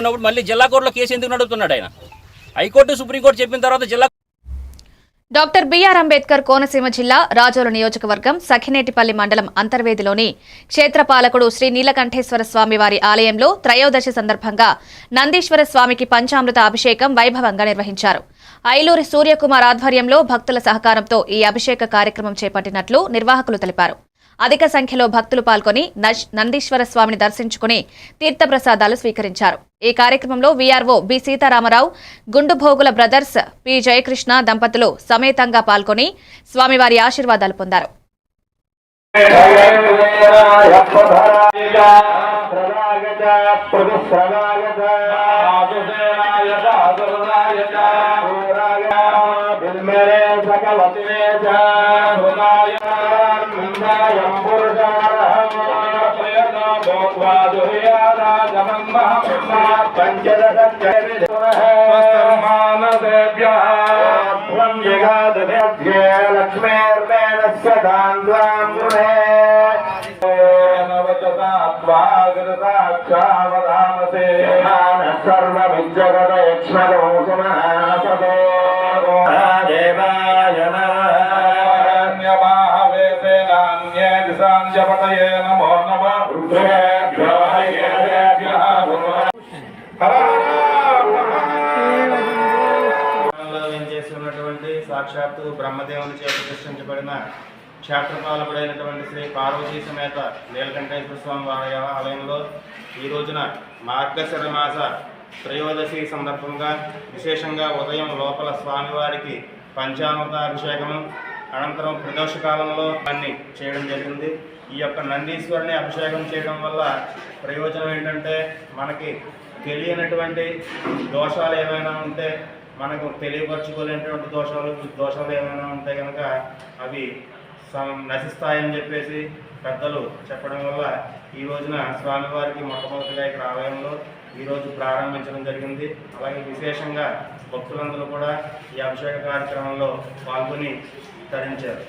ఉన్నప్పుడు మళ్ళీ జిల్లా కోర్టులో కేసు ఎందుకు నడుపుతున్నాడు ఆయన? హైకోర్టు సుప్రీంకోర్టు చెప్పిన తర్వాత జిల్లా డాక్టర్ బిఆర్ అంబేద్కర్ కోనసీమ జిల్లా రాజోలు నియోజకవర్గం సఖినేటిపల్లి మండలం అంతర్వేదిలోని క్షేత్రపాలకుడు శ్రీ నీలకంఠేశ్వర స్వామి వారి ఆలయంలో త్రయోదశి సందర్భంగా నందీశ్వర స్వామికి పంచామృత అభిషేకం వైభవంగా నిర్వహించారు. ఐలూరి సూర్యకుమార్ ఆధ్వర్యంలో భక్తుల సహకారంతో ఈ అభిషేక కార్యక్రమం చేపట్టినట్లు నిర్వాహకులు తెలిపారు. అధిక సంఖ్యలో భక్తులు పాల్గొని నందీశ్వర స్వామిని దర్శించుకుని తీర్థప్రసాదాలు స్వీకరించారు. ఈ కార్యక్రమంలో VRO B Sitaramarao Gundubhogula brothers P Jayakrishna దంపతులు సమేతంగా పాల్గొని స్వామివారి ఆశీర్వాదాలు పొందారు. లక్ష్మీర్వేణస్య దాన్వాంగుణే సాక్షావధామసే సర్వవిద్యగతయక్ష్మదోషమహాసదో దేవాయ చేసినటువంటి నమో నమ చేస్తున్నటువంటి సాక్షాత్తు బ్రహ్మదేవుని చేత ప్రతిష్ఠించబడిన క్షేత్రపాలకుడైనటువంటి శ్రీ పార్వతీ సమేత నీలకంఠేశ్వర స్వామి వారి ఆలయంలో ఈ రోజున మార్గశర మాస త్రయోదశి సందర్భంగా విశేషంగా ఉదయం లోపల స్వామివారికి పంచామృత అభిషేకము అనంతరం ప్రదోష కాలంలో అన్ని చేయడం జరిగింది. ఈ యొక్క నందీశ్వరుని అభిషేకం చేయడం వల్ల ప్రయోజనం ఏంటంటే మనకి తెలియనటువంటి దోషాలు ఏమైనా ఉంటే మనకు తెలియపరచుకోలేనటువంటి దోషాలు దోషాలు ఏమైనా ఉంటే కనుక అవి నశిస్తాయని చెప్పేసి పెద్దలు చెప్పడం వల్ల ఈ రోజున స్వామివారికి మొట్టమొదటిగా ఇక్కడ ఆలయంలో ఈరోజు ప్రారంభించడం జరిగింది. అలాగే విశేషంగా భక్తులందరూ కూడా ఈ అభిషేక కార్యక్రమంలో పాల్గొని తరించారు.